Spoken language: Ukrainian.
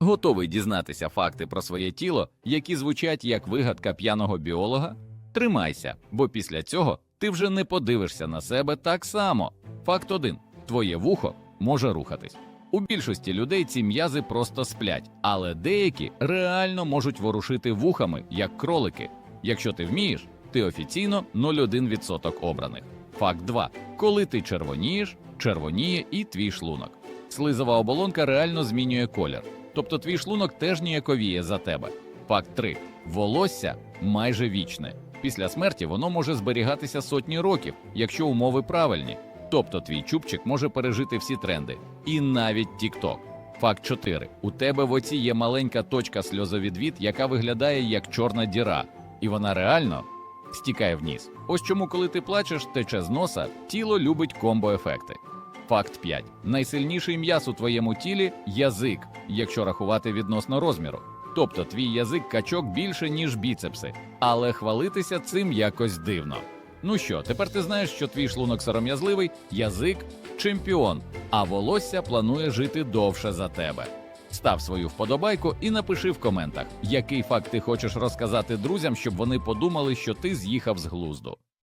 Готовий дізнатися факти про своє тіло, які звучать як вигадка п'яного біолога? Тримайся, бо після цього ти вже не подивишся на себе так само. Факт 1. Твоє вухо може рухатись. У більшості людей ці м'язи просто сплять, але деякі реально можуть ворушити вухами, як кролики. Якщо ти вмієш, ти офіційно 0,1% обраних. Факт 2. Коли ти червонієш, червоніє і твій шлунок. Слизова оболонка реально змінює колір, тобто твій шлунок теж ніяковіє за тебе. Факт 3. Волосся майже вічне. Після смерті воно може зберігатися сотні років, якщо умови правильні. Тобто твій чубчик може пережити всі тренди, і навіть TikTok. Факт 4. У тебе в оці є маленька точка сльозовідвід, яка виглядає як чорна діра, і вона реально стікає вниз. Ось чому, коли ти плачеш, тече з носа, тіло любить комбо-ефекти. Факт 5. Найсильніший м'яз у твоєму тілі язик, якщо рахувати відносно розміру. Тобто твій язик качок більше, ніж біцепси, але хвалитися цим якось дивно. Ну що, тепер ти знаєш, що твій шлунок сором'язливий, язик чемпіон, а волосся планує жити довше за тебе. Став свою вподобайку і напиши в коментах, який факт ти хочеш розказати друзям, щоб вони подумали, що ти з'їхав з глузду.